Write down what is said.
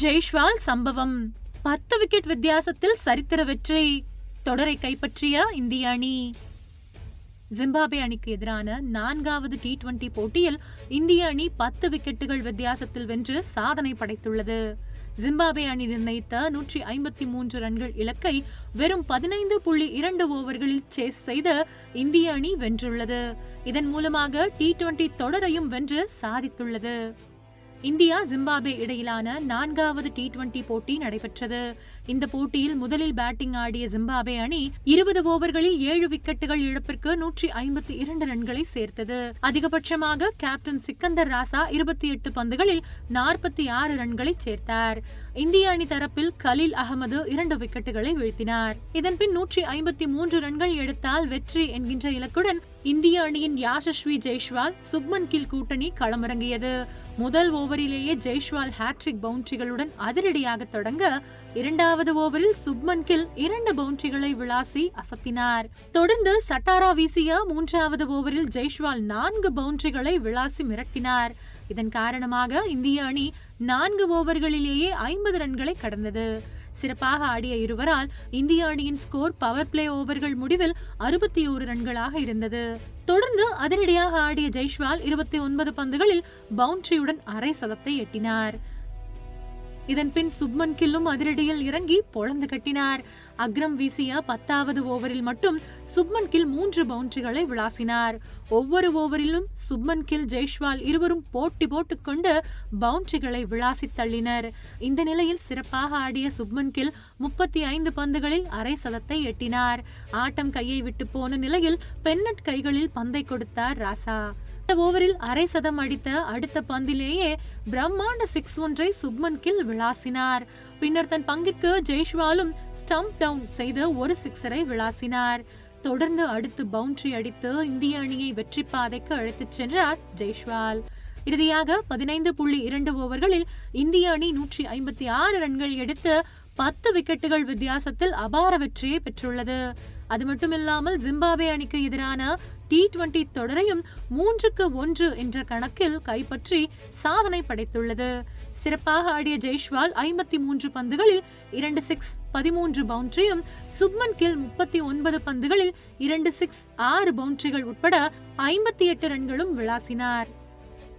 ஜெய்ஷ்வால் சம்பவம் பத்து விக்கெட் வித்தியாசத்தில் சரித்திர வெற்றி தொடரை கைப்பற்றிய இந்திய அணி. ஜிம்பாப்வே அணிக்கு எதிரான நான்காவது டி டுவெண்டி போட்டியில் இந்திய அணி பத்து விக்கெட்டுகள் வித்தியாசத்தில் வென்று சாதனை படைத்துள்ளது. ஜிம்பாப்வே அணி நிர்ணயித்த நூற்றி ஐம்பத்தி மூன்று ரன்கள் இலக்கை வெறும் பதினைந்து புள்ளி இரண்டு ஓவர்களில் சேஸ் செய்த இந்திய அணி வென்றுள்ளது. இதன் மூலமாக டி டுவெண்டி தொடரையும் வென்று சாதித்துள்ளது. இந்தியா ஜிம்பாப்வே இடையிலான நான்காவது டி டுவெண்டி போட்டி நடைபெற்றது. இந்த போட்டியில் முதலில் பேட்டிங் ஆடிய ஜிம்பாப்வே அணி இருபது ஓவர்களில் ஏழு விக்கெட்டுகள் இழப்பிற்கு நூற்றி ஐம்பத்தி இரண்டு ரன்களை சேர்த்தது. அதிகபட்சமாக கேப்டன் சிக்கந்தர் ராசா இருபத்தி எட்டு பந்துகளில் நாற்பத்தி ஆறு ரன்களை சேர்த்தார். இந்திய அணி தரப்பில் கலீல் அகமது இரண்டு விக்கெட்டுகளை வீழ்த்தினார். இதன்பின் நூற்றி ஐம்பத்தி மூன்று ரன்கள் எடுத்தால் வெற்றி என்கின்ற இலக்குடன் இந்திய அணியின் யாஷஸ்வி ஜெய்ஷ்வால் சுப்மன் கில் கூட்டணி களமிறங்கியது. முதல் ஓவரிலேயே ஜெய்ஷ்வால் ஹாட்ரிக் பவுண்டரிகளுடன் அதிரடியாக தொடங்க இரண்டாவது ஓவரில் சுப்மன் கில் இரண்டு பவுண்டரிகளை விளாசி அசத்தினார். தொடர்ந்து சட்டாரா வீசிய மூன்றாவது ஓவரில் ஜெய்ஷ்வால் நான்கு பவுண்டரிகளை விளாசி மிரட்டினார். இதன் காரணமாக இந்திய அணி நான்கு ஓவர்களிலேயே ஐம்பது ரன்களை கடந்தது. சிறப்பாக ஆடிய இருவரால் இந்திய அணியின் ஸ்கோர் பவர் பிளே ஓவர்கள் முடிவில் அறுபத்தி ஓரு ரன்களாக இருந்தது. தொடர்ந்து அதிரடியாக ஆடிய ஜெய்ஷ்வால் இருபத்தி ஒன்பது பந்துகளில் பவுண்டரியுடன் அரை சதத்தை எட்டினார். இதன் பின் சுப்மன் கில்லும் அதிரடியில் இறங்கி பொழந்து கட்டினார். அக்ரம் வீசிய பத்தாவது ஓவரில் மட்டும் சுப்மன் கில் மூன்று பவுண்டரிகளை விளாசினார். ஒவ்வொரு ஓவரிலும் சுப்மன் கில் ஜெய்ஷ்வால் இருவரும் போட்டி போட்டுக்கொண்டு பவுண்டரிகளை விளாசி தள்ளினர். இந்த நிலையில் சிறப்பாக ஆடிய சுப்மன் கில் முப்பத்தி ஐந்து பந்துகளில் அரை சதத்தை எட்டினார். ஆட்டம் கையை விட்டு போன நிலையில் பென்னட் கைகளில் பந்தை கொடுத்தார் ராசா. ஓவரில் அரை சதம் அடித்த அடுத்த பந்திலேயே பிரம்மாண்ட சிக்ஸ் ஒன்றை சுப்மன் கில் விளாசினார். பின்னர் தன் பங்கிற்கு ஜெய்ஷ்வாலும் ஸ்டம்ப் டவுன் செய்து ஒரு சிக்ஸரை விளாசினார். தொடர்ந்து அடுத்து பவுண்டரி அடித்து இந்திய அணியை வெற்றி பாதைக்கு அழைத்துச் சென்றார் ஜெய்ஷ்வால். இறுதியாக பதினைந்து புள்ளி இரண்டு ஓவர்களில் இந்திய அணி நூற்றி ஐம்பத்தி ஆறு ரன்கள் எடுத்து பத்து விக்கெட்டுகள் வித்தியாசத்தில் அபார வெற்றியை பெற்றுள்ளது. அது மட்டுமில்லாமல் ஜிம்பாப்வே அணிக்கு எதிரான டி டுவெண்டி தொடரையும் மூன்றுக்கு ஒன்று என்ற கணக்கில் கைப்பற்றி சாதனை படைத்துள்ளது. சிறப்பாக ஆடிய ஜெய்ஷ்வால் ஐம்பத்தி மூன்று பந்துகளில் இரண்டு சிக்ஸ் பதிமூன்று பவுண்டரியும் சுப்மன் கில் முப்பத்தி ஒன்பது பந்துகளில் இரண்டு சிக்ஸ் ஆறு பவுண்டரிகள் உட்பட ஐம்பத்தி எட்டு ரன்களும் விளாசினார்.